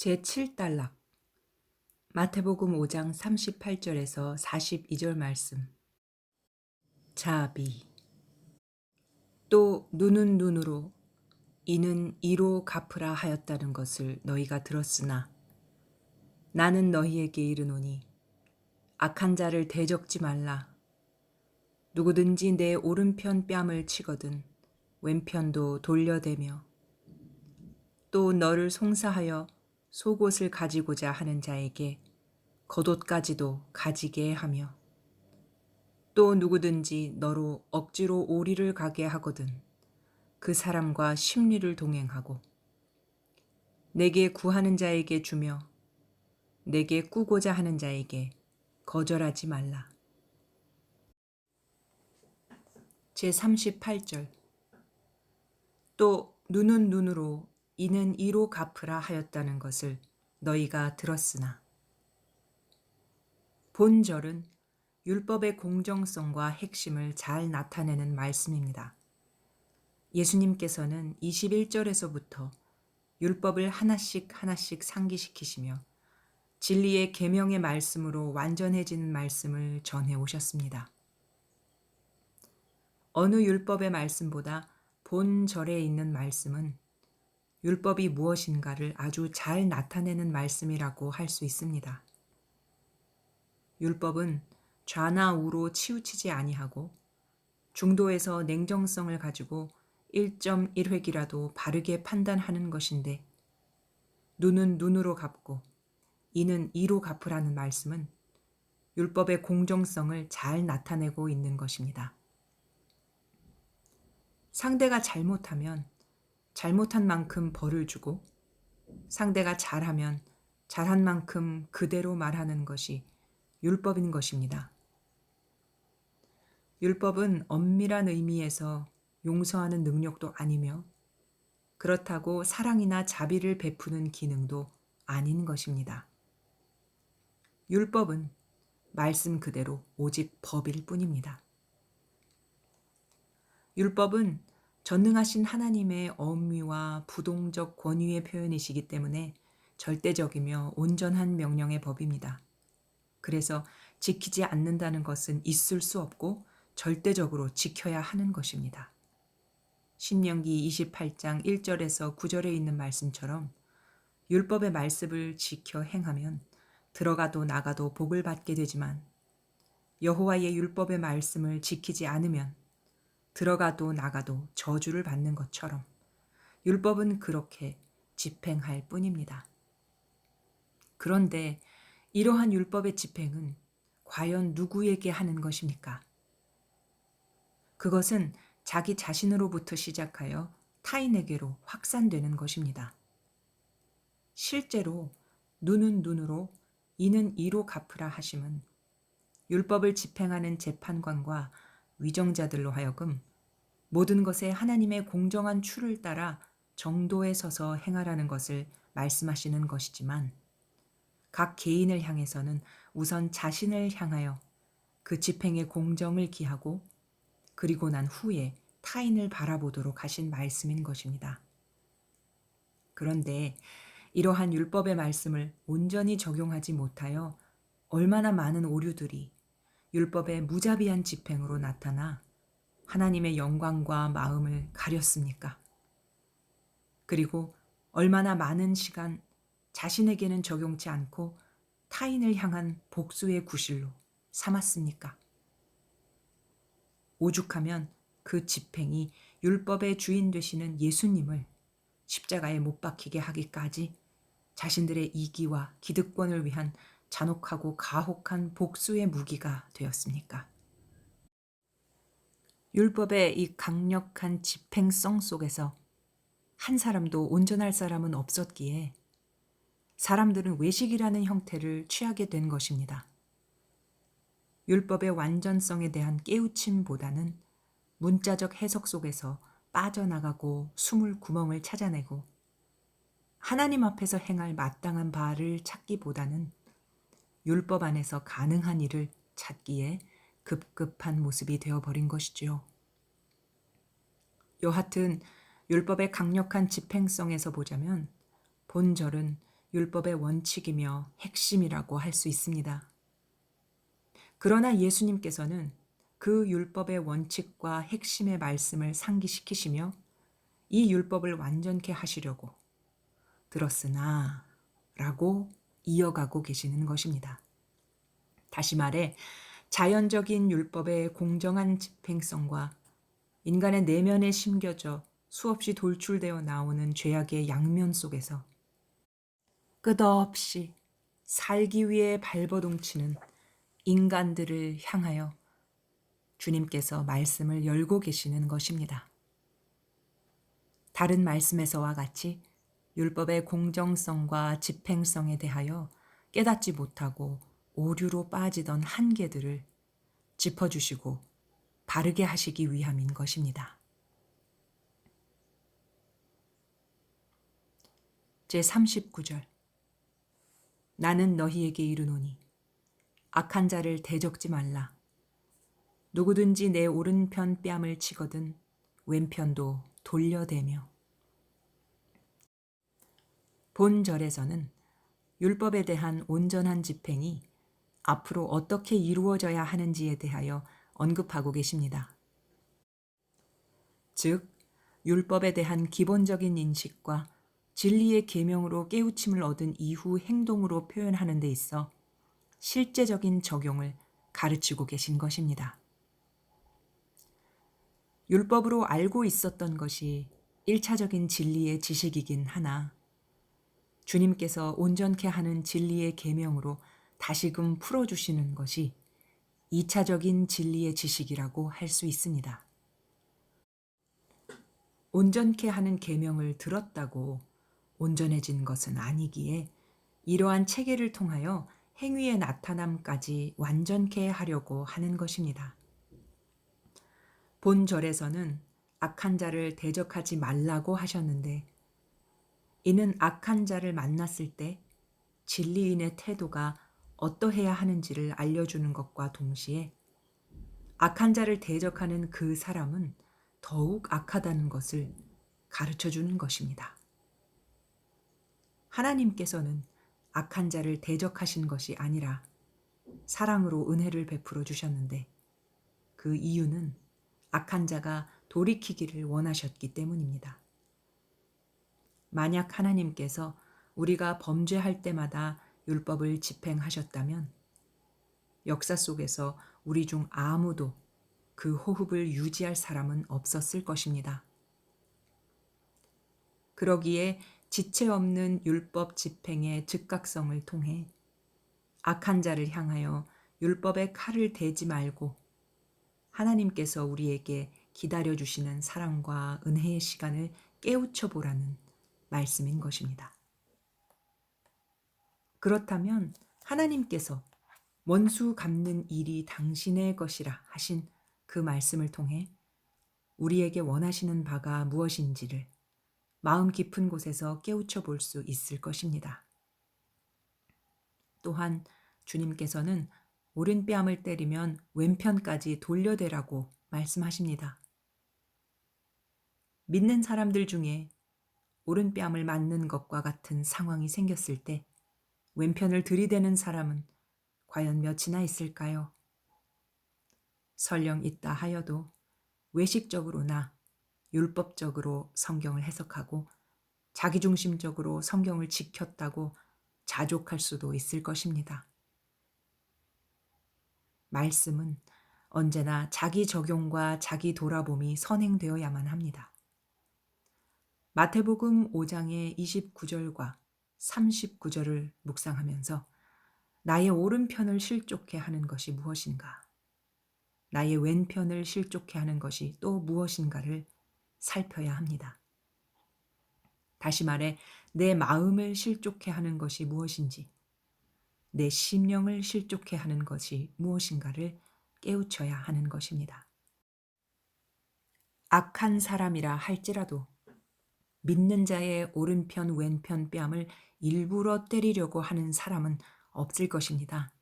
제7단락. 마태복음 5장 38절에서 42절 말씀. 자비. 또 눈은 눈으로 이는 이로 갚으라 하였다는 것을 너희가 들었으나 나는 너희에게 이르노니 악한 자를 대적지 말라. 누구든지 내 오른편 뺨을 치거든 왼편도 돌려대며 또 너를 송사하여 속옷을 가지고자 하는 자에게 겉옷까지도 가지게 하며 또 누구든지 너로 억지로 오리를 가게 하거든 그 사람과 심리를 동행하고 내게 구하는 자에게 주며 내게 꾸고자 하는 자에게 거절하지 말라. 제 38절 또 눈은 눈으로 이는 이로 갚으라 하였다는 것을 너희가 들었으나 본절은 율법의 공정성과 핵심을 잘 나타내는 말씀입니다. 예수님께서는 21절에서부터 율법을 하나씩 하나씩 상기시키시며 진리의 계명의 말씀으로 완전해지는 말씀을 전해 오셨습니다. 어느 율법의 말씀보다 본절에 있는 말씀은 율법이 무엇인가를 아주 잘 나타내는 말씀이라고 할 수 있습니다. 율법은 좌나 우로 치우치지 아니하고 중도에서 냉정성을 가지고 1.1획이라도 바르게 판단하는 것인데 눈은 눈으로 갚고 이는 이로 갚으라는 말씀은 율법의 공정성을 잘 나타내고 있는 것입니다. 상대가 잘못하면 잘못한 만큼 벌을 주고 상대가 잘하면 잘한 만큼 그대로 말하는 것이 율법인 것입니다. 율법은 엄밀한 의미에서 용서하는 능력도 아니며 그렇다고 사랑이나 자비를 베푸는 기능도 아닌 것입니다. 율법은 말씀 그대로 오직 법일 뿐입니다. 율법은 전능하신 하나님의 엄미와 부동적 권위의 표현이시기 때문에 절대적이며 온전한 명령의 법입니다. 그래서 지키지 않는다는 것은 있을 수 없고 절대적으로 지켜야 하는 것입니다. 신명기 28장 1절에서 9절에 있는 말씀처럼 율법의 말씀을 지켜 행하면 들어가도 나가도 복을 받게 되지만 여호와의 율법의 말씀을 지키지 않으면 들어가도 나가도 저주를 받는 것처럼 율법은 그렇게 집행할 뿐입니다. 그런데 이러한 율법의 집행은 과연 누구에게 하는 것입니까? 그것은 자기 자신으로부터 시작하여 타인에게로 확산되는 것입니다. 실제로 눈은 눈으로 이는 이로 갚으라 하심은 율법을 집행하는 재판관과 위정자들로 하여금 모든 것에 하나님의 공정한 추를 따라 정도에 서서 행하라는 것을 말씀하시는 것이지만 각 개인을 향해서는 우선 자신을 향하여 그 집행의 공정을 기하고 그리고 난 후에 타인을 바라보도록 하신 말씀인 것입니다. 그런데 이러한 율법의 말씀을 온전히 적용하지 못하여 얼마나 많은 오류들이 율법의 무자비한 집행으로 나타나 하나님의 영광과 마음을 가렸습니까? 그리고 얼마나 많은 시간 자신에게는 적용치 않고 타인을 향한 복수의 구실로 삼았습니까? 오죽하면 그 집행이 율법의 주인 되시는 예수님을 십자가에 못 박히게 하기까지 자신들의 이기와 기득권을 위한 잔혹하고 가혹한 복수의 무기가 되었습니까? 율법의 이 강력한 집행성 속에서 한 사람도 온전할 사람은 없었기에 사람들은 외식이라는 형태를 취하게 된 것입니다. 율법의 완전성에 대한 깨우침보다는 문자적 해석 속에서 빠져나가고 숨을 구멍을 찾아내고 하나님 앞에서 행할 마땅한 바를 찾기보다는 율법 안에서 가능한 일을 찾기에 급급한 모습이 되어버린 것이지요. 여하튼 율법의 강력한 집행성에서 보자면 본절은 율법의 원칙이며 핵심이라고 할 수 있습니다. 그러나 예수님께서는 그 율법의 원칙과 핵심의 말씀을 상기시키시며 이 율법을 완전케 하시려고 들었으나 라고 이어가고 계시는 것입니다. 다시 말해 자연적인 율법의 공정한 집행성과 인간의 내면에 심겨져 수없이 돌출되어 나오는 죄악의 양면 속에서 끝없이 살기 위해 발버둥치는 인간들을 향하여 주님께서 말씀을 열고 계시는 것입니다. 다른 말씀에서와 같이 율법의 공정성과 집행성에 대하여 깨닫지 못하고 오류로 빠지던 한계들을 짚어주시고 바르게 하시기 위함인 것입니다. 제 39절 나는 너희에게 이르노니 악한 자를 대적지 말라. 누구든지 내 오른편 뺨을 치거든 왼편도 돌려대며 본절에서는 율법에 대한 온전한 집행이 앞으로 어떻게 이루어져야 하는지에 대하여 언급하고 계십니다. 즉, 율법에 대한 기본적인 인식과 진리의 계명으로 깨우침을 얻은 이후 행동으로 표현하는 데 있어 실제적인 적용을 가르치고 계신 것입니다. 율법으로 알고 있었던 것이 1차적인 진리의 지식이긴 하나 주님께서 온전케 하는 진리의 계명으로 다시금 풀어 주시는 것이 2차적인 진리의 지식이라고 할 수 있습니다. 온전케 하는 계명을 들었다고 온전해진 것은 아니기에 이러한 체계를 통하여 행위의 나타남까지 완전케 하려고 하는 것입니다. 본절에서는 악한 자를 대적하지 말라고 하셨는데 이는 악한 자를 만났을 때 진리인의 태도가 어떠해야 하는지를 알려주는 것과 동시에 악한 자를 대적하는 그 사람은 더욱 악하다는 것을 가르쳐 주는 것입니다. 하나님께서는 악한 자를 대적하신 것이 아니라 사랑으로 은혜를 베풀어 주셨는데 그 이유는 악한 자가 돌이키기를 원하셨기 때문입니다. 만약 하나님께서 우리가 범죄할 때마다 율법을 집행하셨다면 역사 속에서 우리 중 아무도 그 호흡을 유지할 사람은 없었을 것입니다. 그러기에 지체 없는 율법 집행의 즉각성을 통해 악한 자를 향하여 율법의 칼을 대지 말고 하나님께서 우리에게 기다려 주시는 사랑과 은혜의 시간을 깨우쳐 보라는 말씀인 것입니다. 그렇다면 하나님께서 원수 갚는 일이 당신의 것이라 하신 그 말씀을 통해 우리에게 원하시는 바가 무엇인지를 마음 깊은 곳에서 깨우쳐 볼 수 있을 것입니다. 또한 주님께서는 오른 뺨을 때리면 왼편까지 돌려대라고 말씀하십니다. 믿는 사람들 중에 오른뺨을 맞는 것과 같은 상황이 생겼을 때 왼편을 들이대는 사람은 과연 몇이나 있을까요? 설령 있다 하여도 외식적으로나 율법적으로 성경을 해석하고 자기중심적으로 성경을 지켰다고 자족할 수도 있을 것입니다. 말씀은 언제나 자기 적용과 자기 돌아봄이 선행되어야만 합니다. 마태복음 5장의 29절과 39절을 묵상하면서 나의 오른편을 실족해 하는 것이 무엇인가? 나의 왼편을 실족해 하는 것이 또 무엇인가를 살펴야 합니다. 다시 말해, 내 마음을 실족해 하는 것이 무엇인지, 내 심령을 실족해 하는 것이 무엇인가를 깨우쳐야 하는 것입니다. 악한 사람이라 할지라도 믿는 자의 오른편 왼편 뺨을 일부러 때리려고 하는 사람은 없을 것입니다.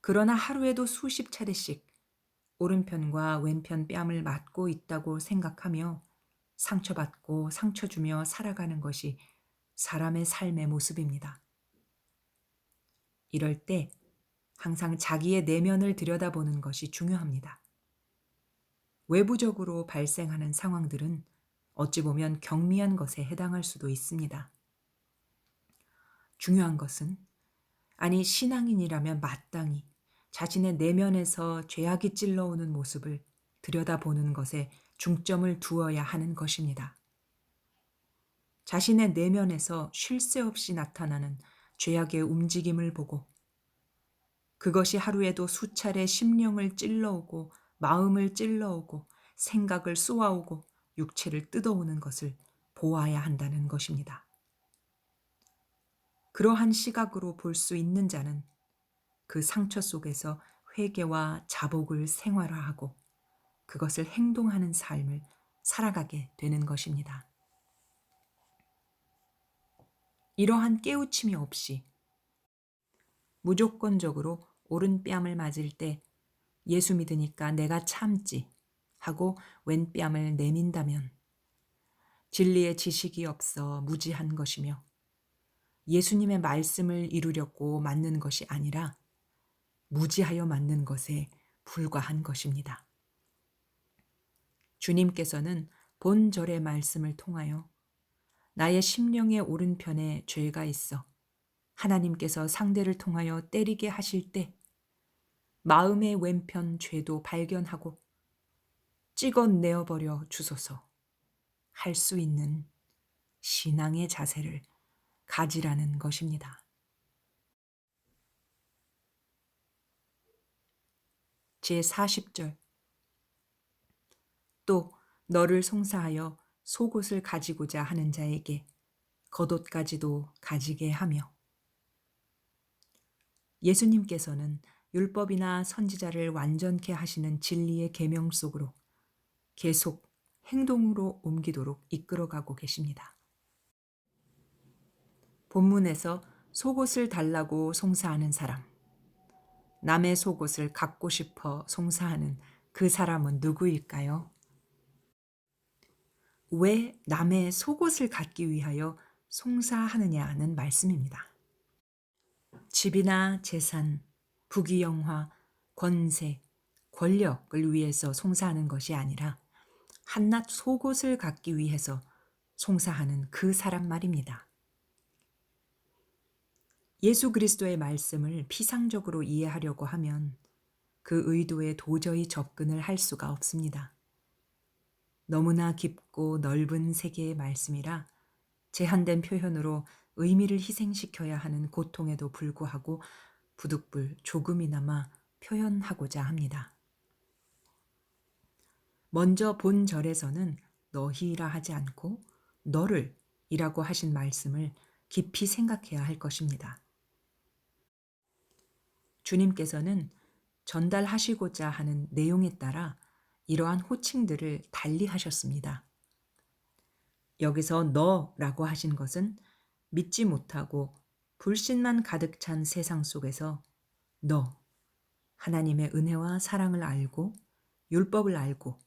그러나 하루에도 수십 차례씩 오른편과 왼편 뺨을 맞고 있다고 생각하며 상처받고 상처 주며 살아가는 것이 사람의 삶의 모습입니다. 이럴 때 항상 자기의 내면을 들여다보는 것이 중요합니다. 외부적으로 발생하는 상황들은 어찌 보면 경미한 것에 해당할 수도 있습니다. 중요한 것은 아니 신앙인이라면 마땅히 자신의 내면에서 죄악이 찔러오는 모습을 들여다보는 것에 중점을 두어야 하는 것입니다. 자신의 내면에서 쉴 새 없이 나타나는 죄악의 움직임을 보고 그것이 하루에도 수차례 심령을 찔러오고 마음을 찔러오고 생각을 쏘아오고 육체를 뜯어오는 것을 보아야 한다는 것입니다. 그러한 시각으로 볼 수 있는 자는 그 상처 속에서 회개와 자복을 생활화하고 그것을 행동하는 삶을 살아가게 되는 것입니다. 이러한 깨우침이 없이 무조건적으로 오른뺨을 맞을 때 예수 믿으니까 내가 참지 하고 왼뺨을 내민다면 진리의 지식이 없어 무지한 것이며 예수님의 말씀을 이루려고 맞는 것이 아니라 무지하여 맞는 것에 불과한 것입니다. 주님께서는 본절의 말씀을 통하여 나의 심령의 오른편에 죄가 있어 하나님께서 상대를 통하여 때리게 하실 때 마음의 왼편 죄도 발견하고 찍어내어 버려 주소서 할 수 있는 신앙의 자세를 가지라는 것입니다. 제 40절 또 너를 송사하여 속옷을 가지고자 하는 자에게 겉옷까지도 가지게 하며 예수님께서는 율법이나 선지자를 완전케 하시는 진리의 계명 속으로 계속 행동으로 옮기도록 이끌어가고 계십니다. 본문에서 속옷을 달라고 송사하는 사람, 남의 속옷을 갖고 싶어 송사하는 그 사람은 누구일까요? 왜 남의 속옷을 갖기 위하여 송사하느냐는 말씀입니다. 집이나 재산, 부귀영화, 권세, 권력을 위해서 송사하는 것이 아니라 한낱 속옷을 갖기 위해서 송사하는 그 사람 말입니다. 예수 그리스도의 말씀을 피상적으로 이해하려고 하면 그 의도에 도저히 접근을 할 수가 없습니다. 너무나 깊고 넓은 세계의 말씀이라 제한된 표현으로 의미를 희생시켜야 하는 고통에도 불구하고 부득불 조금이나마 표현하고자 합니다. 먼저 본 절에서는 너희라 하지 않고 너를 이라고 하신 말씀을 깊이 생각해야 할 것입니다. 주님께서는 전달하시고자 하는 내용에 따라 이러한 호칭들을 달리 하셨습니다. 여기서 너라고 하신 것은 믿지 못하고 불신만 가득 찬 세상 속에서 너, 하나님의 은혜와 사랑을 알고 율법을 알고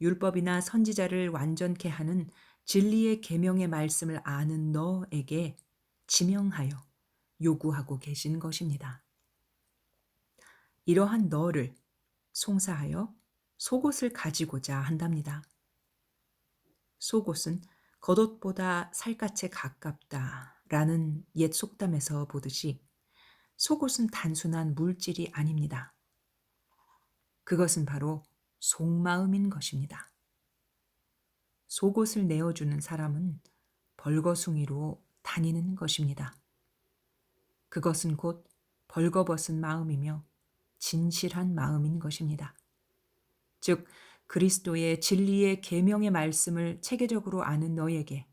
율법이나 선지자를 완전케 하는 진리의 계명의 말씀을 아는 너에게 지명하여 요구하고 계신 것입니다. 이러한 너를 송사하여 속옷을 가지고자 한답니다. 속옷은 겉옷보다 살갗에 가깝다라는 옛 속담에서 보듯이 속옷은 단순한 물질이 아닙니다. 그것은 바로 속마음인 것입니다. 속옷을 내어주는 사람은 벌거숭이로 다니는 것입니다. 그것은 곧 벌거벗은 마음이며 진실한 마음인 것입니다. 즉 그리스도의 진리의 계명의 말씀을 체계적으로 아는 너에게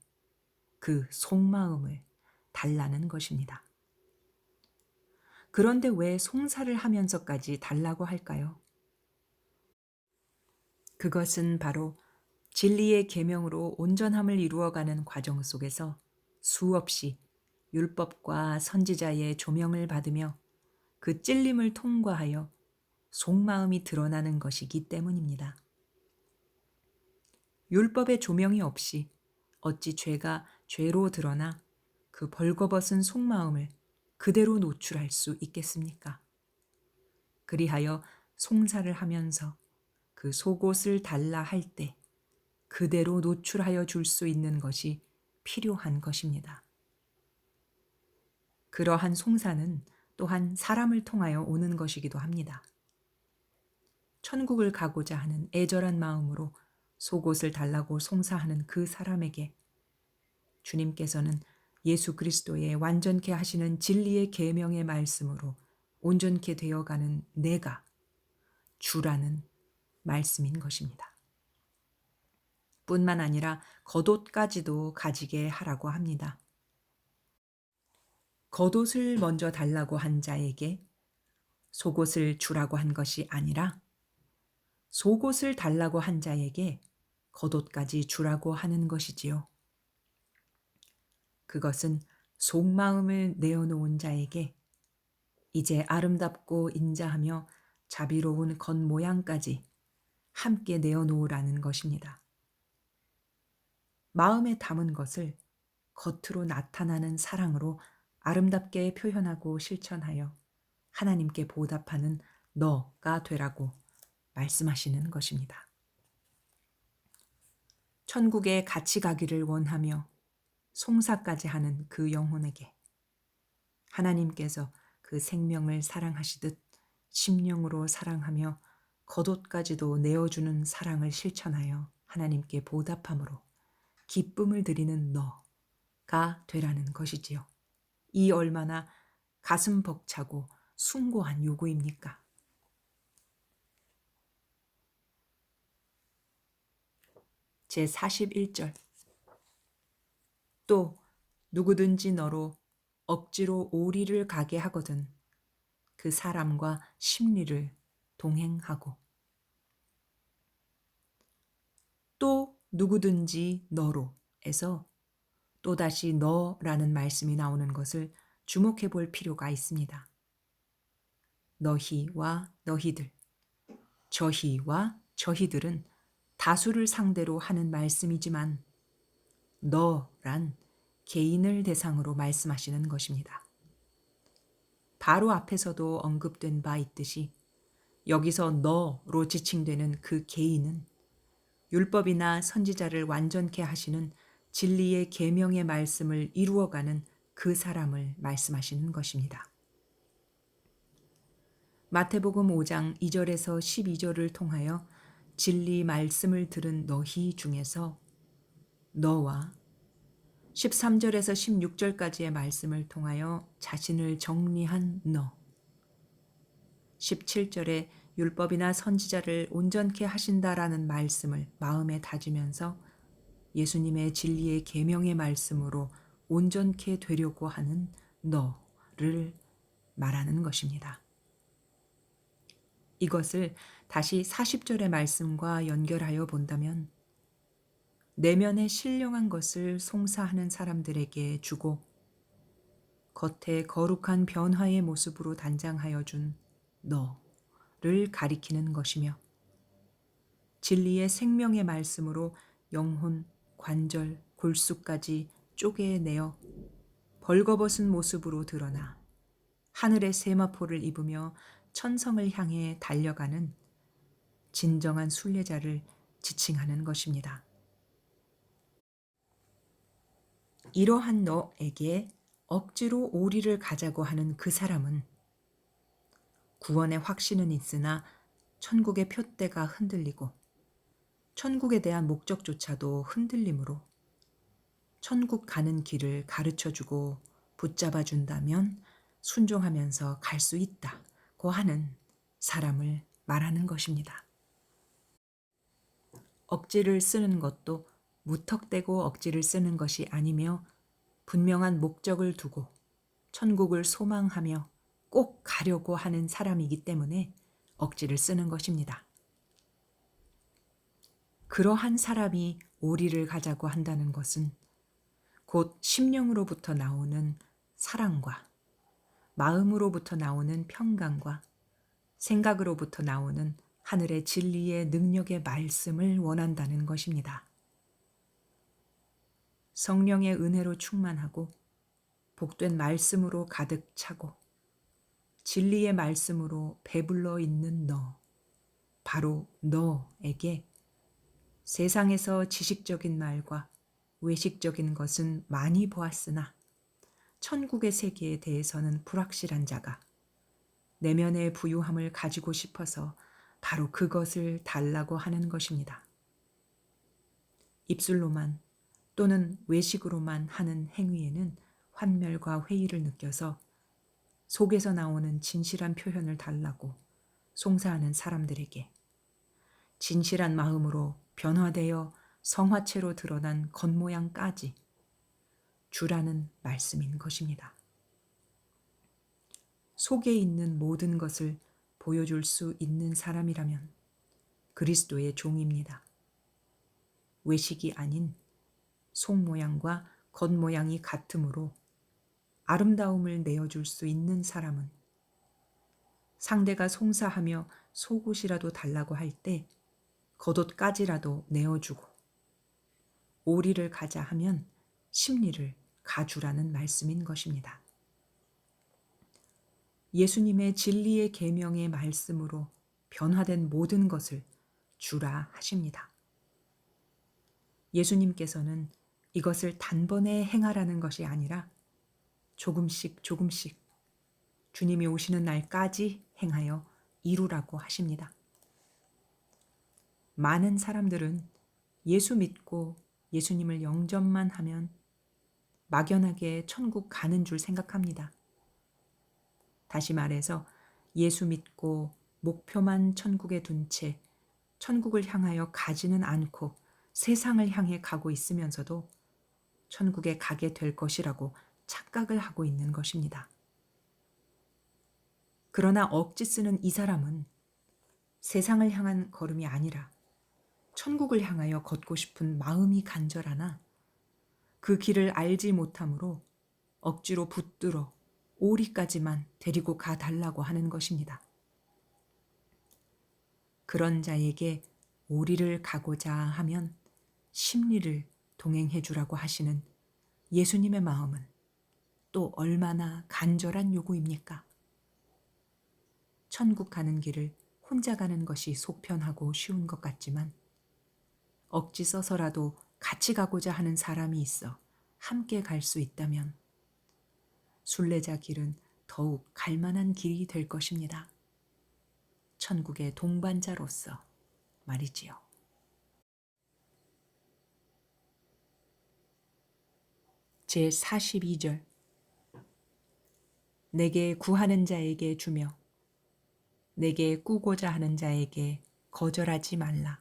그 속마음을 달라는 것입니다. 그런데 왜 송사를 하면서까지 달라고 할까요? 그것은 바로 진리의 계명으로 온전함을 이루어가는 과정 속에서 수없이 율법과 선지자의 조명을 받으며 그 찔림을 통과하여 속마음이 드러나는 것이기 때문입니다. 율법의 조명이 없이 어찌 죄가 죄로 드러나 그 벌거벗은 속마음을 그대로 노출할 수 있겠습니까? 그리하여 송사를 하면서 그 속옷을 달라 할 때 그대로 노출하여 줄 수 있는 것이 필요한 것입니다. 그러한 송사는 또한 사람을 통하여 오는 것이기도 합니다. 천국을 가고자 하는 애절한 마음으로 속옷을 달라고 송사하는 그 사람에게 주님께서는 예수 그리스도의 완전케 하시는 진리의 계명의 말씀으로 온전케 되어가는 내가 주라는 말씀인 것입니다. 뿐만 아니라 겉옷까지도 가지게 하라고 합니다. 겉옷을 먼저 달라고 한 자에게 속옷을 주라고 한 것이 아니라 속옷을 달라고 한 자에게 겉옷까지 주라고 하는 것이지요. 그것은 속마음을 내어놓은 자에게 이제 아름답고 인자하며 자비로운 겉모양까지 함께 내어놓으라는 것입니다. 마음에 담은 것을 겉으로 나타나는 사랑으로 아름답게 표현하고 실천하여 하나님께 보답하는 너가 되라고 말씀하시는 것입니다. 천국에 같이 가기를 원하며 송사까지 하는 그 영혼에게 하나님께서 그 생명을 사랑하시듯 심령으로 사랑하며 겉옷까지도 내어주는 사랑을 실천하여 하나님께 보답함으로 기쁨을 드리는 너가 되라는 것이지요. 이 얼마나 가슴 벅차고 숭고한 요구입니까? 제 41절 또 누구든지 너로 억지로 오리를 가게 하거든 그 사람과 심리를 동행하고 또 누구든지 너로에서 또다시 너라는 말씀이 나오는 것을 주목해 볼 필요가 있습니다. 너희와 너희들, 저희와 저희들은 다수를 상대로 하는 말씀이지만 너란 개인을 대상으로 말씀하시는 것입니다. 바로 앞에서도 언급된 바 있듯이 여기서 너로 지칭되는 그 개인은 율법이나 선지자를 완전케 하시는 진리의 계명의 말씀을 이루어가는 그 사람을 말씀하시는 것입니다. 마태복음 5장 2절에서 12절을 통하여 진리 말씀을 들은 너희 중에서 너와 13절에서 16절까지의 말씀을 통하여 자신을 정리한 너. 17절에 율법이나 선지자를 온전케 하신다라는 말씀을 마음에 다지면서 예수님의 진리의 계명의 말씀으로 온전케 되려고 하는 너를 말하는 것입니다. 이것을 다시 40절의 말씀과 연결하여 본다면 내면에 신령한 것을 송사하는 사람들에게 주고 겉에 거룩한 변화의 모습으로 단장하여 준 너를 가리키는 것이며 진리의 생명의 말씀으로 영혼, 관절, 골수까지 쪼개내어 벌거벗은 모습으로 드러나 하늘의 세마포를 입으며 천성을 향해 달려가는 진정한 순례자를 지칭하는 것입니다. 이러한 너에게 억지로 오리를 가자고 하는 그 사람은 구원의 확신은 있으나 천국의 표대가 흔들리고 천국에 대한 목적조차도 흔들림으로 천국 가는 길을 가르쳐 주고 붙잡아 준다면 순종하면서 갈 수 있다 고 하는 사람을 말하는 것입니다. 억지를 쓰는 것도 무턱대고 억지를 쓰는 것이 아니며 분명한 목적을 두고 천국을 소망하며 꼭 가려고 하는 사람이기 때문에 억지를 쓰는 것입니다. 그러한 사람이 오리를 가자고 한다는 것은 곧 심령으로부터 나오는 사랑과 마음으로부터 나오는 평강과 생각으로부터 나오는 하늘의 진리의 능력의 말씀을 원한다는 것입니다. 성령의 은혜로 충만하고 복된 말씀으로 가득 차고 진리의 말씀으로 배불러 있는 너, 바로 너에게 세상에서 지식적인 말과 외식적인 것은 많이 보았으나 천국의 세계에 대해서는 불확실한 자가 내면의 부유함을 가지고 싶어서 바로 그것을 달라고 하는 것입니다. 입술로만 또는 외식으로만 하는 행위에는 환멸과 회의를 느껴서 속에서 나오는 진실한 표현을 달라고 송사하는 사람들에게 진실한 마음으로 변화되어 성화체로 드러난 겉모양까지 주라는 말씀인 것입니다. 속에 있는 모든 것을 보여줄 수 있는 사람이라면 그리스도의 종입니다. 외식이 아닌 속 모양과 겉 모양이 같으므로 아름다움을 내어줄 수 있는 사람은 상대가 송사하며 속옷이라도 달라고 할 때 겉옷까지라도 내어주고 오리를 가자 하면 심리를 가주라는 말씀인 것입니다. 예수님의 진리의 계명의 말씀으로 변화된 모든 것을 주라 하십니다. 예수님께서는 이것을 단번에 행하라는 것이 아니라 조금씩 조금씩 주님이 오시는 날까지 행하여 이루라고 하십니다. 많은 사람들은 예수 믿고 예수님을 영접만 하면 막연하게 천국 가는 줄 생각합니다. 다시 말해서 예수 믿고 목표만 천국에 둔 채 천국을 향하여 가지는 않고 세상을 향해 가고 있으면서도 천국에 가게 될 것이라고 착각을 하고 있는 것입니다. 그러나 억지 쓰는 이 사람은 세상을 향한 걸음이 아니라 천국을 향하여 걷고 싶은 마음이 간절하나 그 길을 알지 못함으로 억지로 붙들어 오리까지만 데리고 가 달라고 하는 것입니다. 그런 자에게 오리를 가고자 하면 심리를 동행해 주라고 하시는 예수님의 마음은 또 얼마나 간절한 요구입니까? 천국 가는 길을 혼자 가는 것이 속편하고 쉬운 것 같지만 억지 써서라도 같이 가고자 하는 사람이 있어 함께 갈 수 있다면 순례자 길은 더욱 갈만한 길이 될 것입니다. 천국의 동반자로서 말이지요. 제 42절 내게 구하는 자에게 주며 내게 꾸고자 하는 자에게 거절하지 말라.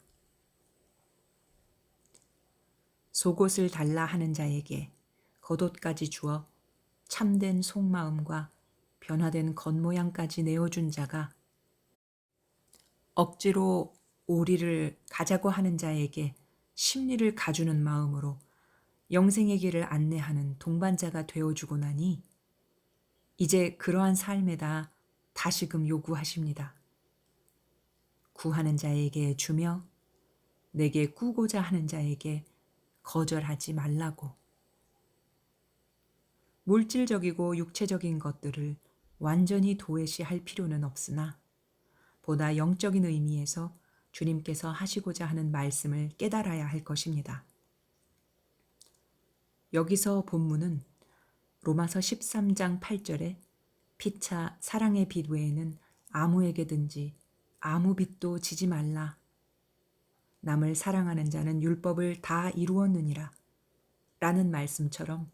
속옷을 달라 하는 자에게 겉옷까지 주어 참된 속마음과 변화된 겉모양까지 내어준 자가 억지로 오리를 가자고 하는 자에게 심리를 가주는 마음으로 영생의 길을 안내하는 동반자가 되어주고 나니 이제 그러한 삶에다 다시금 요구하십니다. 구하는 자에게 주며 내게 꾸고자 하는 자에게 거절하지 말라고. 물질적이고 육체적인 것들을 완전히 도외시할 필요는 없으나 보다 영적인 의미에서 주님께서 하시고자 하는 말씀을 깨달아야 할 것입니다. 여기서 본문은 로마서 13장 8절에 피차 사랑의 빛 외에는 아무에게든지 아무 빛도 지지 말라. 남을 사랑하는 자는 율법을 다 이루었느니라. 라는 말씀처럼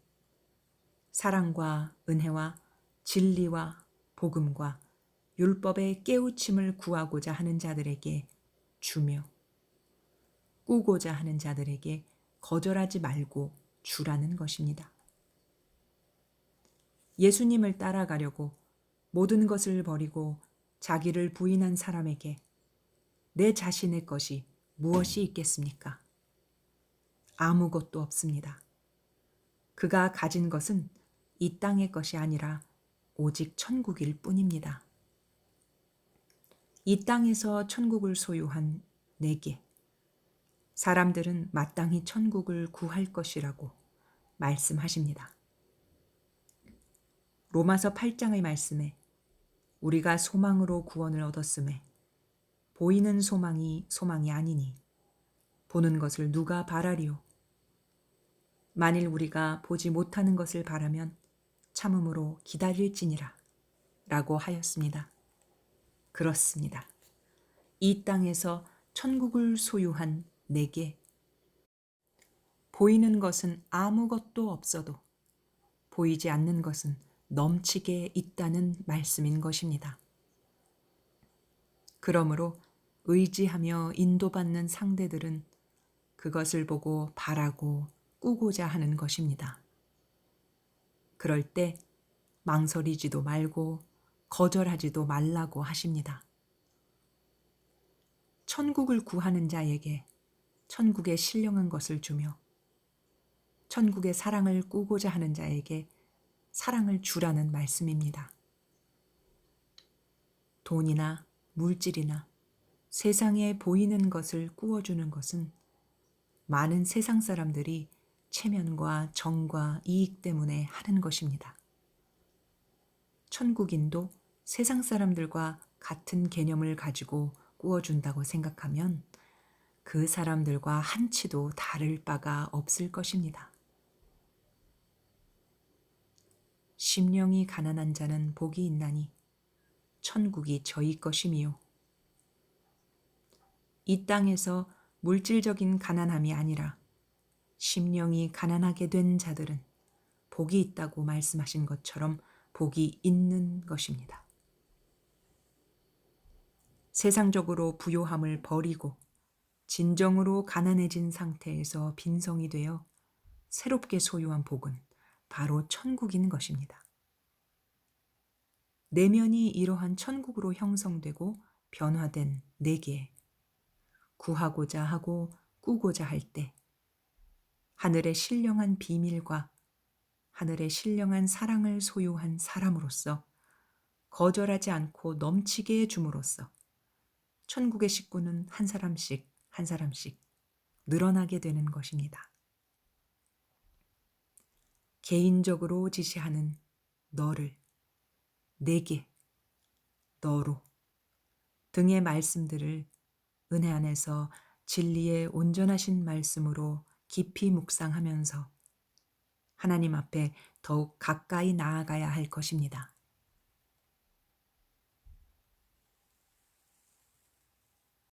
사랑과 은혜와 진리와 복음과 율법의 깨우침을 구하고자 하는 자들에게 주며 꾸고자 하는 자들에게 거절하지 말고 주라는 것입니다. 예수님을 따라가려고 모든 것을 버리고 자기를 부인한 사람에게 내 자신의 것이 무엇이 있겠습니까? 아무것도 없습니다. 그가 가진 것은 이 땅의 것이 아니라 오직 천국일 뿐입니다. 이 땅에서 천국을 소유한 내게 사람들은 마땅히 천국을 구할 것이라고 말씀하십니다. 로마서 8장의 말씀에 우리가 소망으로 구원을 얻었음에 보이는 소망이 소망이 아니니 보는 것을 누가 바라리요 만일 우리가 보지 못하는 것을 바라면 참음으로 기다릴지니라 라고 하였습니다. 그렇습니다. 이 땅에서 천국을 소유한 내게 보이는 것은 아무것도 없어도 보이지 않는 것은 넘치게 있다는 말씀인 것입니다. 그러므로 의지하며 인도받는 상대들은 그것을 보고 바라고 꾸고자 하는 것입니다. 그럴 때 망설이지도 말고 거절하지도 말라고 하십니다. 천국을 구하는 자에게 천국의 신령한 것을 주며 천국의 사랑을 꾸고자 하는 자에게 사랑을 주라는 말씀입니다. 돈이나 물질이나 세상에 보이는 것을 꾸어주는 것은 많은 세상 사람들이 체면과 정과 이익 때문에 하는 것입니다. 천국인도 세상 사람들과 같은 개념을 가지고 꾸어준다고 생각하면 그 사람들과 한치도 다를 바가 없을 것입니다. 심령이 가난한 자는 복이 있나니 천국이 저희 것임이요. 이 땅에서 물질적인 가난함이 아니라 심령이 가난하게 된 자들은 복이 있다고 말씀하신 것처럼 복이 있는 것입니다. 세상적으로 부요함을 버리고 진정으로 가난해진 상태에서 빈성이 되어 새롭게 소유한 복은 바로 천국인 것입니다. 내면이 이러한 천국으로 형성되고 변화된 내게 구하고자 하고 꾸고자 할 때 하늘의 신령한 비밀과 하늘의 신령한 사랑을 소유한 사람으로서 거절하지 않고 넘치게 줌으로써 천국의 식구는 한 사람씩 한 사람씩 늘어나게 되는 것입니다. 개인적으로 지시하는 너를 내게 너로 등의 말씀들을 은혜 안에서 진리의 온전하신 말씀으로 깊이 묵상하면서 하나님 앞에 더욱 가까이 나아가야 할 것입니다.